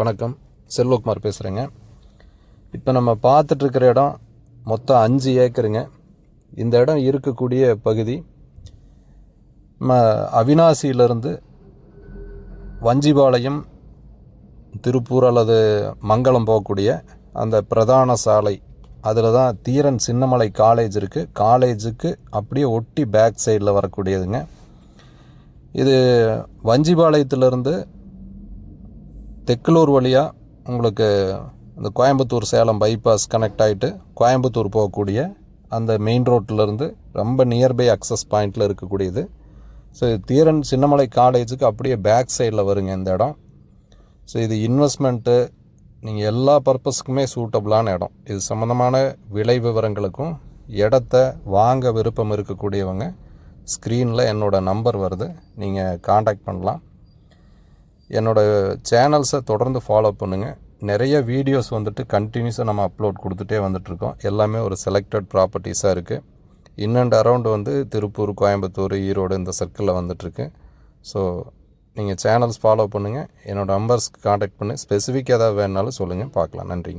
வணக்கம். செல்வகுமார் பேசுகிறேங்க இப்போ நம்ம பார்த்துட்ருக்கிற இடம் மொத்தம் அஞ்சு ஏக்கருங்க. இந்த இடம் இருக்கக்கூடிய பகுதி நம்ம அவினாசியிலிருந்து வஞ்சிபாளையம் திருப்பூர் அல்லது மங்களம் போகக்கூடிய அந்த பிரதான சாலை. அதில் தான் தீரன் சின்னமலை காலேஜ் இருக்குது காலேஜுக்கு அப்படியே ஒட்டி பேக் சைடில் வரக்கூடியதுங்க. இது வஞ்சிபாளையத்திலிருந்து தெக்கலூர் வழியாக உங்களுக்கு இந்த கோயம்புத்தூர் சேலம் பைபாஸ் கனெக்ட் ஆகிட்டு கோயம்புத்தூர் போகக்கூடிய அந்த மெயின் ரோட்டிலேருந்து ரொம்ப நியர்பை அக்சஸ் பாயிண்டில் இருக்கக்கூடியது. ஸோ இது தீரன் சின்னமலை காலேஜுக்கு அப்படியே பேக் சைடில் வருங்க இந்த இடம். ஸோ இது இன்வெஸ்ட்மெண்ட்டு நீங்கள் எல்லா பர்பஸ்க்குமே சூட்டபுளான இடம். இது சம்மந்தமான விலை விவரங்களுக்கும் இடத்த வாங்க விருப்பம் இருக்கக்கூடியவங்க ஸ்க்ரீனில் என்னோடய நம்பர் வருது. நீங்கள் காண்டாக்ட் பண்ணலாம். என்னோடய சேனல்ஸை தொடர்ந்து ஃபாலோ பண்ணுங்கள் நிறைய வீடியோஸ் வந்துட்டு கண்டினியூஸாக நம்ம அப்லோட் கொடுத்துட்டே வந்துட்ருக்கோம் எல்லாமே ஒரு செலக்டட் ப்ராப்பர்ட்டிஸாக இருக்குது இன் அண்ட் அரவுண்டு வந்து திருப்பூர் கோயம்புத்தூர் ஈரோடு இந்த சர்க்கிளில் வந்துட்டுருக்கு. ஸோ நீங்கள் சேனல்ஸ் ஃபாலோ பண்ணுங்கள் என்னோடய நம்பர்ஸ்க்கு காண்டாக்ட் பண்ணி. ஸ்பெசிஃபிக் ஏதாவது வேணுனாலும் சொல்லுங்கள் பார்க்கலாம். நன்றிங்க.